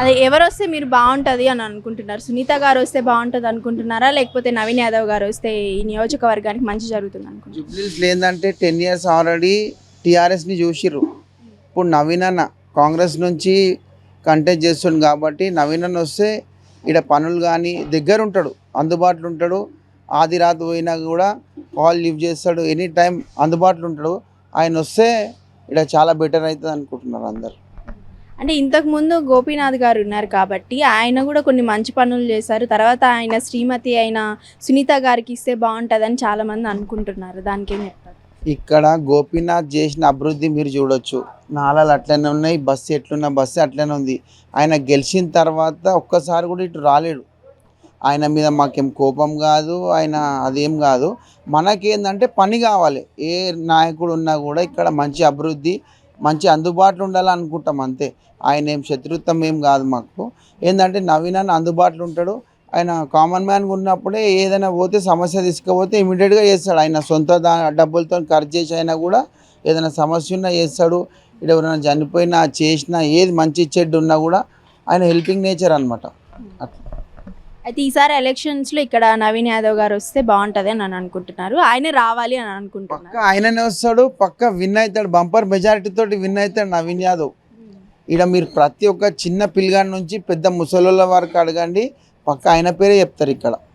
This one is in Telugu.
అదే ఎవరు వస్తే మీరు బాగుంటుంది అని అనుకుంటున్నారు? సునీత గారు వస్తే బాగుంటుంది అనుకుంటున్నారా? లేకపోతే నవీన్ యాదవ్ గారు వస్తే ఈ నియోజకవర్గానికి మంచి జరుగుతుంది అనుకుంటున్నారు? జూబ్లీస్ ఏంటంటే టెన్ ఇయర్స్ ఆల్రెడీ టీఆర్ఎస్ని చూసిర్రు. ఇప్పుడు నవీన్ అన్న కాంగ్రెస్ నుంచి కంటెస్ట్ చేస్తుండు కాబట్టి నవీన్ అన్న వస్తే ఇక్కడ పనులు కానీ దగ్గర ఉంటాడు అందుబాటులో ఉంటాడు. ఆది రాత్రి పోయినా కూడా కాల్ లిఫ్ట్ చేస్తాడు ఎనీ టైం అందుబాటులో ఉంటాడు. ఆయన వస్తే ఇక్కడ చాలా బెటర్ అవుతుంది అనుకుంటున్నారు అందరు. అంటే ఇంతకు ముందు గోపీనాథ్ గారు ఉన్నారు కాబట్టి ఆయన కూడా కొన్ని మంచి పనులు చేశారు. తర్వాత ఆయన శ్రీమతి అయిన సునీత గారికి ఇస్తే బాగుంటుందని చాలా మంది అనుకుంటున్నారు. దానికి ఏం చెప్తారు? ఇక్కడ గోపీనాథ్ చేసిన అభివృద్ధి మీరు చూడొచ్చు. నాళాలు అట్లనే ఉన్నాయి బస్సు ఎట్లున్న బస్సు అట్లనే ఉంది. ఆయన గెలిచిన తర్వాత ఒక్కసారి కూడా ఇటు రాలేడు. ఆయన మీద మాకేం కోపం కాదు ఆయన అదేం కాదు. మనకేందంటే పని కావాలి. ఏ నాయకుడు ఉన్నా కూడా ఇక్కడ మంచి అభివృద్ధి మంచి అందుబాటులో ఉండాలనుకుంటాం అంతే. ఆయన ఏం శత్రుత్వం ఏం కాదు మాకు. ఏంటంటే నవీన అందుబాటులో ఉంటాడు. ఆయన కామన్ మ్యాన్గా ఉన్నప్పుడే ఏదైనా పోతే సమస్య తీసుకుపోతే ఇమీడియట్గా చేస్తాడు. ఆయన సొంత దా డబ్బులతో ఖర్చు చేసి అయినా కూడా ఏదైనా సమస్య ఉన్నా చేస్తాడు. ఇక్కడ ఎవరైనా చనిపోయినా చేసినా ఏది మంచి చెడ్డు ఉన్నా కూడా ఆయన హెల్పింగ్ నేచర్ అనమాట అట్లా. అయితే ఈసారి ఎలక్షన్స్లో ఇక్కడ నవీన్ యాదవ్ గారు వస్తే బాగుంటుంది అని అనుకుంటున్నారు. ఆయనే రావాలి అని అనుకుంటున్నారు. పక్క ఆయననే వస్తాడు పక్క విన్ అవుతాడు. బంపర్ మెజారిటీ తోటి విన్ అవుతాడు నవీన్ యాదవ్. ఇక్కడ మీరు ప్రతి ఒక్క చిన్న పిల్లగాడి నుంచి పెద్ద ముసలోళ్ళ వరకు అడగండి పక్క ఆయన పేరే చెప్తారు ఇక్కడ.